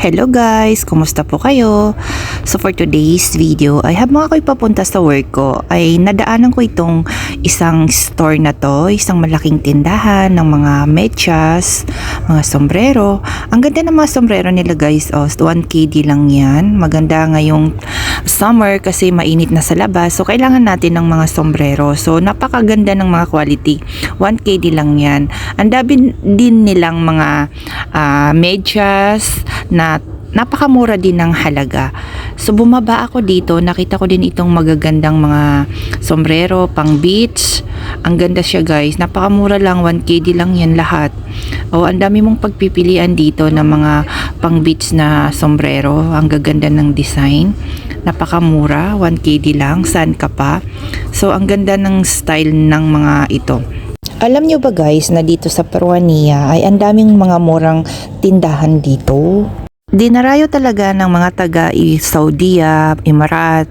Hello guys! Kumusta po kayo? So for today's video, ay habang ako'y papunta sa work ko, ay nadaanan ko itong isang store na to, isang malaking tindahan ng mga medyas, mga sombrero. Ang ganda ng mga sombrero nila guys, oh, 1KD lang yan. Maganda ngayong summer kasi mainit na sa labas, so kailangan natin ng mga sombrero. So napakaganda ng mga quality. 1KD lang yan. Ang dami din nilang mga ah, medyas na napakamura din ng halaga. So bumaba ako dito, nakita ko din itong magagandang mga sombrero, pang beach. Ang ganda siya guys, napakamura lang, 1KD lang yan lahat. O ang dami mong pagpipilian dito ng mga pang beach na sombrero. Ang gaganda ng design. Napakamura, 1KD lang, saan ka pa? So ang ganda ng style ng mga ito. Alam nyo ba guys na dito sa Peruania ay ang daming mga murang tindahan dito? Dinarayo talaga ng mga taga i- Saudi, Emirat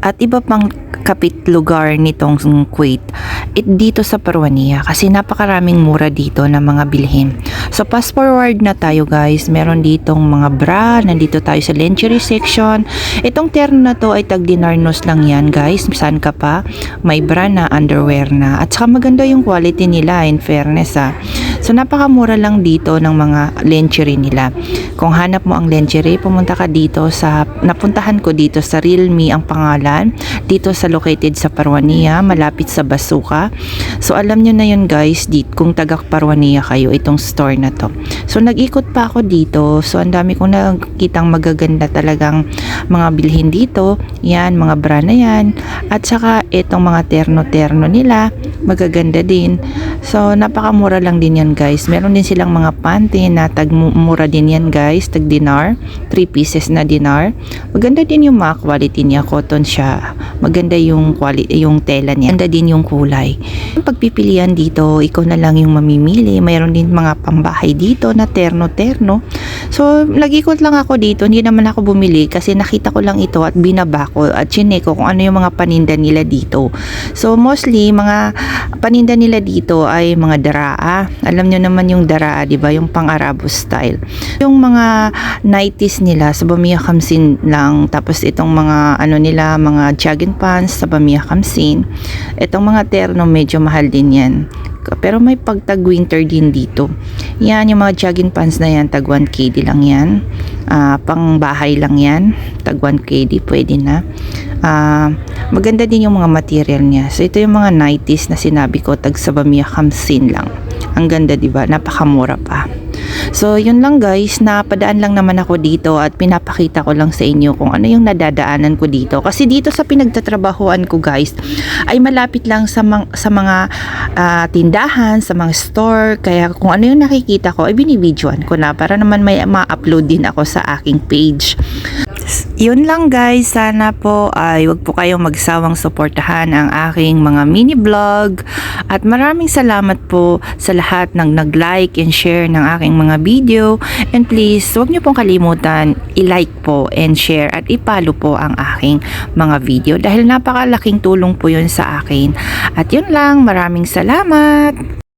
at iba pang kapit lugar nitong Kuwait it dito sa Peruania kasi napakaraming mura dito ng mga bilhin. So fast forward na tayo guys, meron ditong mga bra, nandito tayo sa lingerie section. Itong terno na to ay tag dinarnos lang yan guys, saan ka pa? May bra na, underwear na. At saka maganda yung quality nila in fairness ha. So napakamura lang dito ng mga lingerie nila. Kung hanap mo ang lingerie, pumunta ka dito sa napuntahan ko dito sa Realme ang pangalan. Dito sa located sa Parwania, malapit sa Basuka. So alam nyo na yun guys, dito kung taga Parwania kayo itong store na to. So nag-ikot pa ako dito. So ang dami kong nakikitang magaganda talagang mga bilhin dito. Yan, mga bra na yan. At saka itong mga terno-terno nila, magaganda din. So napakamura lang din yan guys. Meron din silang mga panty na tag mura din yan guys, tag dinar, 3 pieces na dinar. Maganda din yung mga quality niya, cotton siya. Maganda yung quality, yung tela niya. Maganda din yung kulay. Pagpipilian dito, ikaw na lang yung mamimili. Mayroon din mga pambahay dito na terno-terno. So, nag-ikot lang ako dito. Hindi naman ako bumili kasi nakita ko lang ito at binaba ko at chineko kung ano yung mga paninda nila dito. So, mostly, mga paninda nila dito ay mga daraa. Alam nyo naman yung daraa, di ba? Yung pang-Arabo style. Yung mga 90s nila sa Bamiya Kamsin lang. Tapos itong mga ano nila, mga jogging pants sa Bamiya Kamsin. Itong mga terno medyo mahal din yan. Pero may pagtag winter din dito. Yan, yung mga jogging pants na yan, tag 1KD lang yan. Ah, pang bahay lang yan. Tag 1KD, pwede na. Ah, maganda din yung mga material niya. So, ito yung mga 90s na sinabi ko, tag sa Bamiya Kamsin lang. Ang ganda, di ba? Napakamura pa. So, yun lang guys, napadaan lang naman ako dito at pinapakita ko lang sa inyo kung ano yung nadadaanan ko dito. Kasi dito sa pinagtatrabahuan ko guys, ay malapit lang sa, mang- sa mga ah, tindahan, sa mga store. Kaya kung ano yung nakikita ko, ay binibidyoan ko na para naman may ma-upload din ako sa aking page. Yun lang guys, sana po ay wag po kayong magsawang suportahan ang aking mga mini vlog. At maraming salamat po sa lahat ng nag-like and share ng aking mga video. And please wag niyo pong kalimutan i-like po and share at i-follow po ang aking mga video. Dahil napakalaking tulong po yun sa akin. At yun lang, maraming salamat!